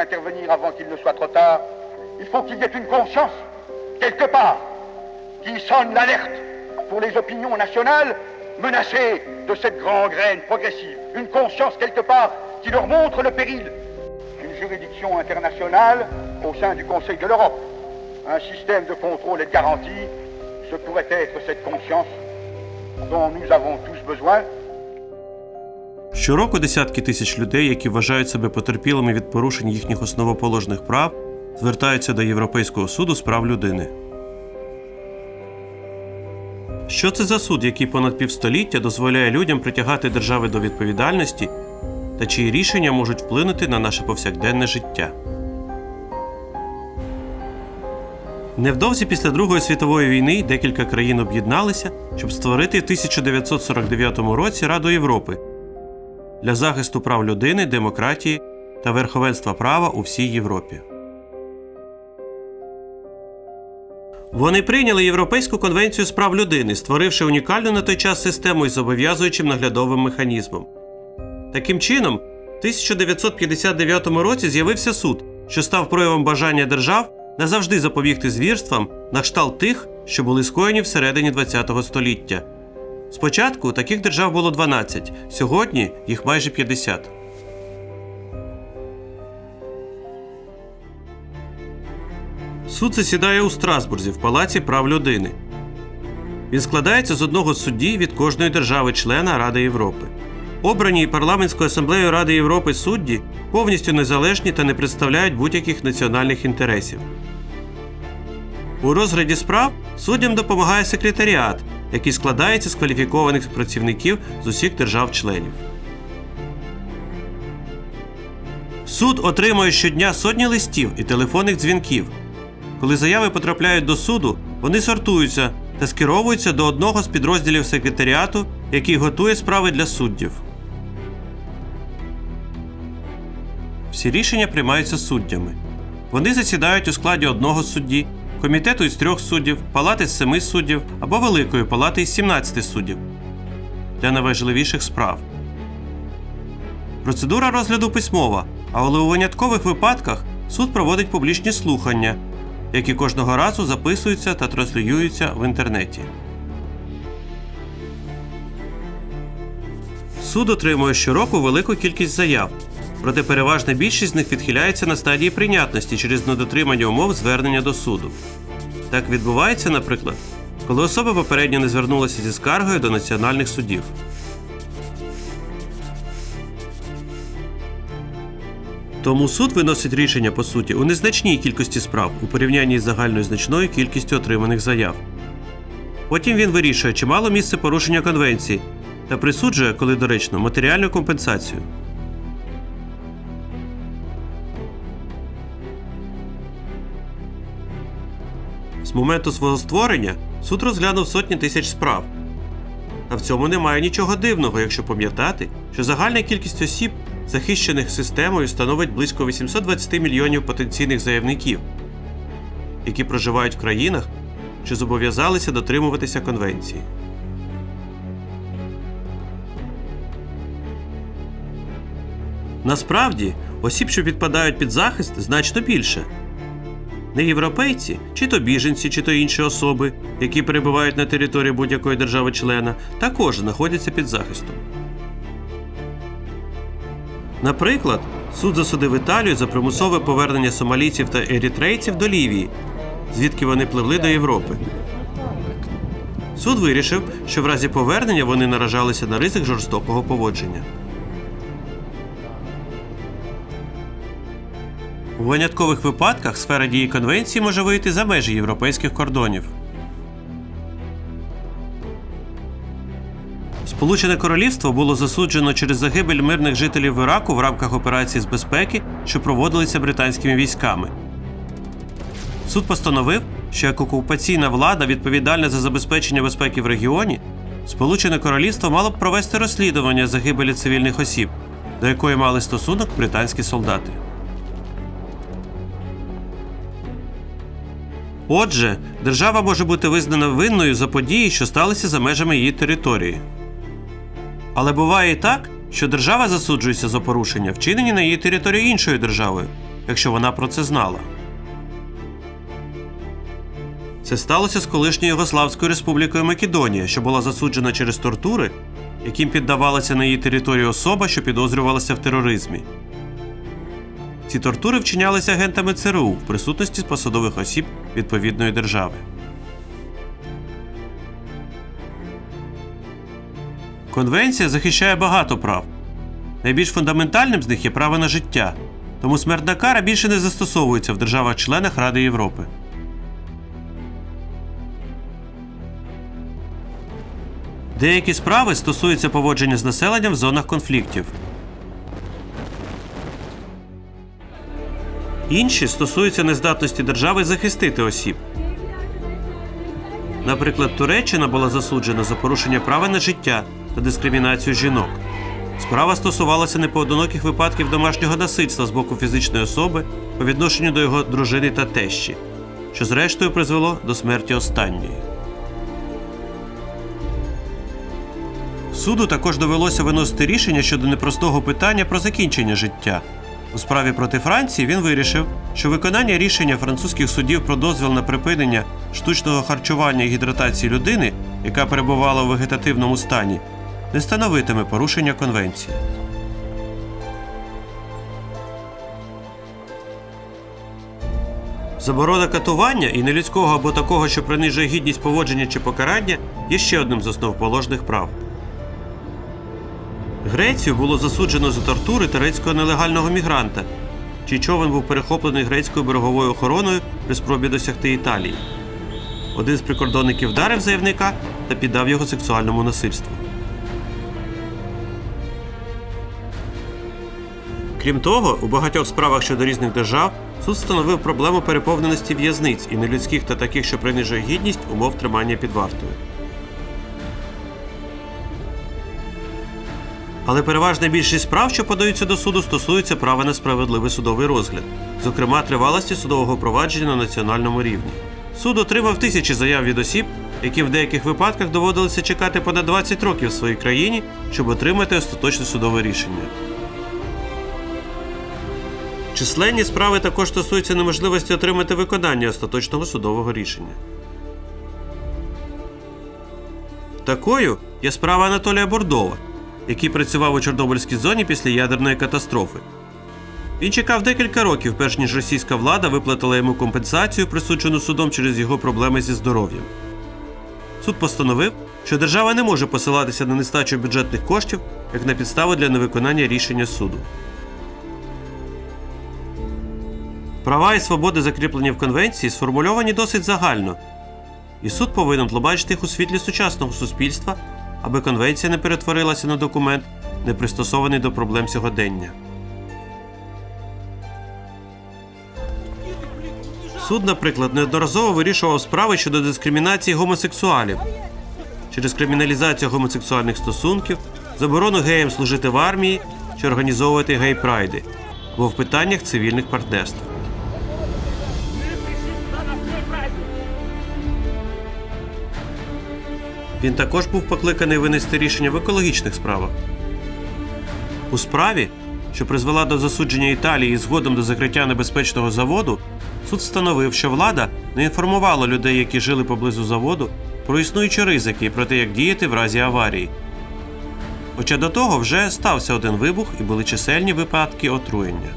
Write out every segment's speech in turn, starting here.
intervenir avant qu'il ne soit trop tard, il faut qu'il y ait une conscience, quelque part, qui sonne l'alerte pour les opinions nationales menacées de cette grande graine progressive. Une conscience, quelque part, qui leur montre le péril. Une juridiction internationale au sein du Conseil de l'Europe. Un système de contrôle et de garantie, ce pourrait être cette conscience dont nous avons tous besoin Щороку десятки тисяч людей, які вважають себе потерпілими від порушень їхніх основоположних прав, звертаються до Європейського суду з прав людини. Що це за суд, який понад півстоліття дозволяє людям притягати держави до відповідальності та чиї рішення можуть вплинути на наше повсякденне життя? Невдовзі після Другої світової війни декілька країн об'єдналися, щоб створити в 1949 році Раду Європи для захисту прав людини, демократії та верховенства права у всій Європі. Вони прийняли Європейську конвенцію з прав людини, створивши унікальну на той час систему із зобов'язуючим наглядовим механізмом. Таким чином, в 1959 році з'явився суд, що став проявом бажання держав назавжди запобігти звірствам на кшталт тих, що були скоєні всередині ХХ століття. Спочатку таких держав було 12, сьогодні їх майже 50. Суд засідає у Страсбурзі в Палаці прав людини. Він складається з одного судді від кожної держави-члена Ради Європи. Обрані парламентською асамблеєю Ради Європи судді повністю незалежні та не представляють будь-яких національних інтересів. У розгляді справ суддям допомагає секретаріат, який складається з кваліфікованих працівників з усіх держав-членів. Суд отримує щодня сотні листів і телефонних дзвінків. Коли заяви потрапляють до суду, вони сортуються та скеровуються до одного з підрозділів секретаріату, який готує справи для суддів. Всі рішення приймаються суддями. Вони засідають у складі одного судді, комітету із трьох суддів, палати з семи суддів або Великої палати із 17 суддів для найважливіших справ. Процедура розгляду письмова, але у виняткових випадках суд проводить публічні слухання, які кожного разу записуються та транслюються в інтернеті. Суд отримує щороку велику кількість заяв, проте переважна більшість з них відхиляється на стадії прийнятності через недотримання умов звернення до суду. Так відбувається, наприклад, коли особа попередньо не звернулася зі скаргою до національних судів. Тому суд виносить рішення по суті у незначній кількості справ у порівнянні з загальною значною кількістю отриманих заяв. Потім він вирішує, чи мало місце порушення конвенції та присуджує, коли доречно, матеріальну компенсацію. З моменту свого створення суд розглянув сотні тисяч справ. Та в цьому немає нічого дивного, якщо пам'ятати, що загальна кількість осіб, захищених системою, становить близько 820 мільйонів потенційних заявників, які проживають в країнах, що зобов'язалися дотримуватися конвенції. Насправді, осіб, що підпадають під захист, значно більше. Не європейці, чи то біженці, чи то інші особи, які перебувають на території будь-якої держави-члена, також знаходяться під захистом. Наприклад, суд засудив Італію за примусове повернення сомалійців та ерітрейців до Лівії, звідки вони пливли до Європи. Суд вирішив, що в разі повернення вони наражалися на ризик жорстокого поводження. У виняткових випадках сфера дії конвенції може вийти за межі європейських кордонів. Сполучене Королівство було засуджено через загибель мирних жителів Іраку в рамках операції з безпеки, що проводилися британськими військами. Суд постановив, що як окупаційна влада відповідальна за забезпечення безпеки в регіоні, Сполучене Королівство мало б провести розслідування загибелі цивільних осіб, до якої мали стосунок британські солдати. Отже, держава може бути визнана винною за події, що сталися за межами її території. Але буває і так, що держава засуджується за порушення, вчинені на її території іншою державою, якщо вона про це знала. Це сталося з колишньою Югославською республікою Македонія, що була засуджена через тортури, яким піддавалася на її території особа, що підозрювалася в тероризмі. Ці тортури вчинялися агентами ЦРУ в присутності посадових осіб відповідної держави. Конвенція захищає багато прав. Найбільш фундаментальним з них є право на життя, тому смертна кара більше не застосовується в державах-членах Ради Європи. Деякі справи стосуються поводження з населенням в зонах конфліктів. Інші стосуються нездатності держави захистити осіб. Наприклад, Туреччина була засуджена за порушення права на життя та дискримінацію жінок. Справа стосувалася непоодиноких випадків домашнього насильства з боку фізичної особи по відношенню до його дружини та тещі, що зрештою призвело до смерті останньої. Суду також довелося виносити рішення щодо непростого питання про закінчення життя. У справі проти Франції він вирішив, що виконання рішення французьких судів про дозвіл на припинення штучного харчування і гідратації людини, яка перебувала у вегетативному стані, не становитиме порушення конвенції. Заборона катування і нелюдського або такого, що принижує гідність поводження чи покарання, є ще одним з основоположних прав. Грецію було засуджено за тортури турецького нелегального мігранта, чий човен був перехоплений грецькою береговою охороною при спробі досягти Італії. Один з прикордонників вдарив заявника та піддав його сексуальному насильству. Крім того, у багатьох справах щодо різних держав суд встановив проблему переповненості в'язниць і нелюдських та таких, що принижує гідність умов тримання під вартою. Але переважна більшість справ, що подаються до суду, стосуються права на справедливий судовий розгляд, зокрема тривалості судового провадження на національному рівні. Суд отримав тисячі заяв від осіб, які в деяких випадках доводилося чекати понад 20 років в своїй країні, щоб отримати остаточне судове рішення. Численні справи також стосуються неможливості отримати виконання остаточного судового рішення. Такою є справа Анатолія Бордова, який працював у Чорнобильській зоні після ядерної катастрофи. Він чекав декілька років, перш ніж російська влада виплатила йому компенсацію, присуджену судом через його проблеми зі здоров'ям. Суд постановив, що держава не може посилатися на нестачу бюджетних коштів як на підставу для невиконання рішення суду. Права і свободи, закріплені в конвенції, сформульовані досить загально, і суд повинен тлумачити їх у світлі сучасного суспільства, аби конвенція не перетворилася на документ, не пристосований до проблем сьогодення. Суд, наприклад, неодноразово вирішував справи щодо дискримінації гомосексуалів через криміналізацію гомосексуальних стосунків, заборону геям служити в армії чи організовувати гей-прайди або в питаннях цивільних партнерств. Він також був покликаний винести рішення в екологічних справах. У справі, що призвела до засудження Італії згодом до закриття небезпечного заводу, суд встановив, що влада не інформувала людей, які жили поблизу заводу, про існуючі ризики і про те, як діяти в разі аварії. Хоча до того вже стався один вибух і були чисельні випадки отруєння.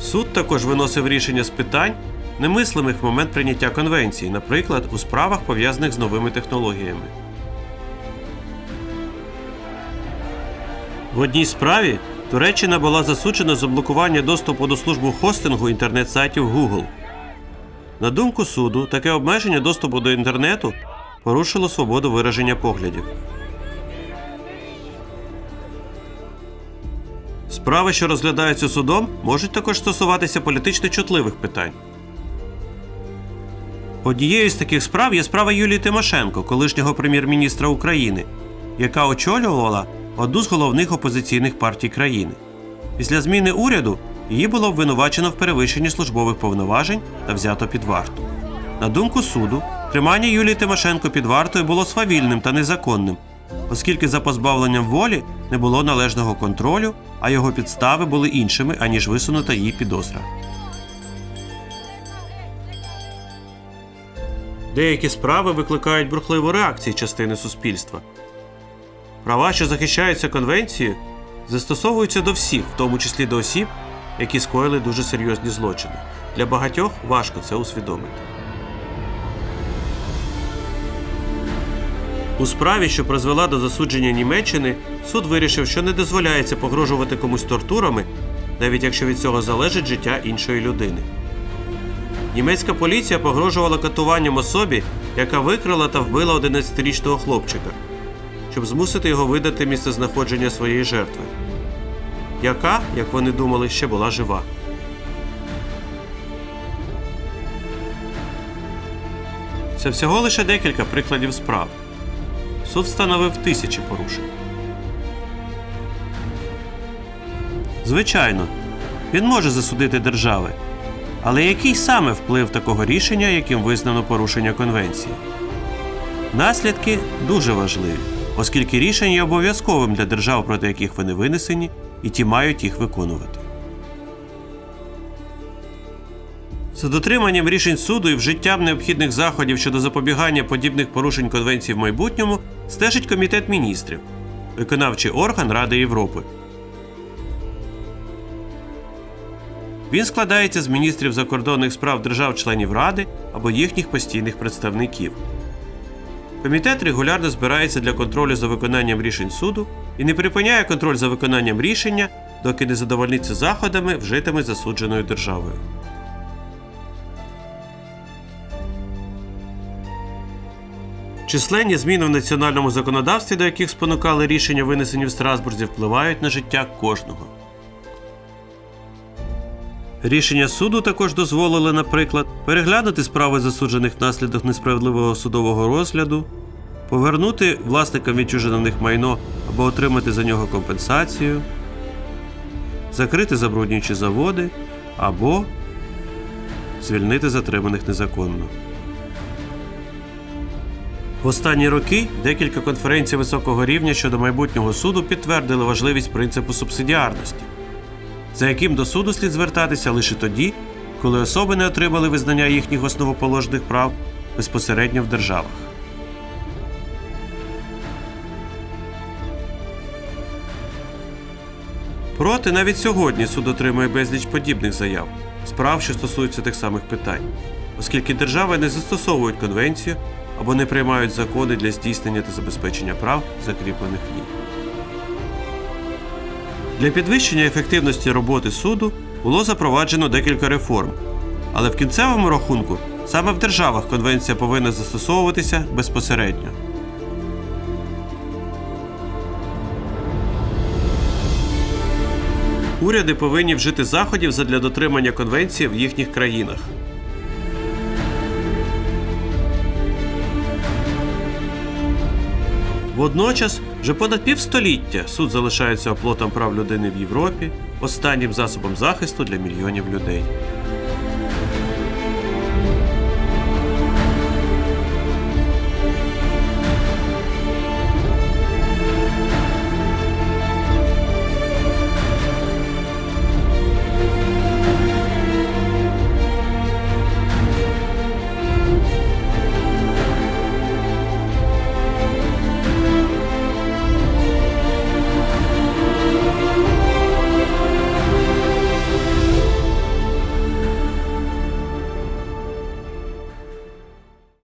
Суд також виносив рішення з питань, немислимих в момент прийняття конвенції, наприклад, у справах пов'язаних з новими технологіями. В одній справі Туреччина була засуджена за блокування доступу до службу хостингу інтернет-сайтів Google. На думку суду, таке обмеження доступу до інтернету порушило свободу вираження поглядів. Справи, що розглядаються судом, можуть також стосуватися політично чутливих питань. Однією з таких справ є справа Юлії Тимошенко, колишнього прем'єр-міністра України, яка очолювала одну з головних опозиційних партій країни. Після зміни уряду її було обвинувачено в перевищенні службових повноважень та взято під варту. На думку суду, тримання Юлії Тимошенко під вартою було свавільним та незаконним, оскільки за позбавленням волі не було належного контролю, а його підстави були іншими, аніж висунута її підозра. Деякі справи викликають бурхливу реакцію частини суспільства. Права, що захищаються конвенцією, застосовуються до всіх, в тому числі до осіб, які скоїли дуже серйозні злочини. Для багатьох важко це усвідомити. У справі, що призвела до засудження Німеччини, суд вирішив, що не дозволяється погрожувати комусь тортурами, навіть якщо від цього залежить життя іншої людини. Німецька поліція погрожувала катуванням особі, яка викрала та вбила 11-річного хлопчика, щоб змусити його видати місце знаходження своєї жертви, яка, як вони думали, ще була жива. Це всього лише декілька прикладів справ. Суд встановив тисячі порушень. Звичайно, він може засудити держави. Але який саме вплив такого рішення, яким визнано порушення конвенції? Наслідки дуже важливі, оскільки рішення є обов'язковим для держав, проти яких вони винесені, і ті мають їх виконувати. За дотриманням рішень суду і вжиттям необхідних заходів щодо запобігання подібних порушень конвенції в майбутньому стежить Комітет міністрів, виконавчий орган Ради Європи. Він складається з міністрів закордонних справ держав-членів Ради або їхніх постійних представників. Комітет регулярно збирається для контролю за виконанням рішень суду і не припиняє контроль за виконанням рішення, доки не задовольниться заходами, вжитими засудженою державою. Численні зміни в національному законодавстві, до яких спонукали рішення, винесені в Страсбурзі, впливають на життя кожного. Рішення суду також дозволили, наприклад, переглянути справи засуджених внаслідок несправедливого судового розгляду, повернути власникам відчужених майно або отримати за нього компенсацію, закрити забруднюючі заводи або звільнити затриманих незаконно. В останні роки декілька конференцій високого рівня щодо майбутнього суду підтвердили важливість принципу субсидіарності, за яким до суду слід звертатися лише тоді, коли особи не отримали визнання їхніх основоположних прав безпосередньо в державах. Проте навіть сьогодні суд отримує безліч подібних заяв, справ, що стосуються тих самих питань, оскільки держави не застосовують конвенцію або не приймають закони для здійснення та забезпечення прав, закріплених в ній. Для підвищення ефективності роботи суду було запроваджено декілька реформ, але в кінцевому рахунку саме в державах конвенція повинна застосовуватися безпосередньо. Уряди повинні вжити заходів задля дотримання конвенції в їхніх країнах. Водночас, вже понад півстоліття суд залишається оплотом прав людини в Європі, останнім засобом захисту для мільйонів людей.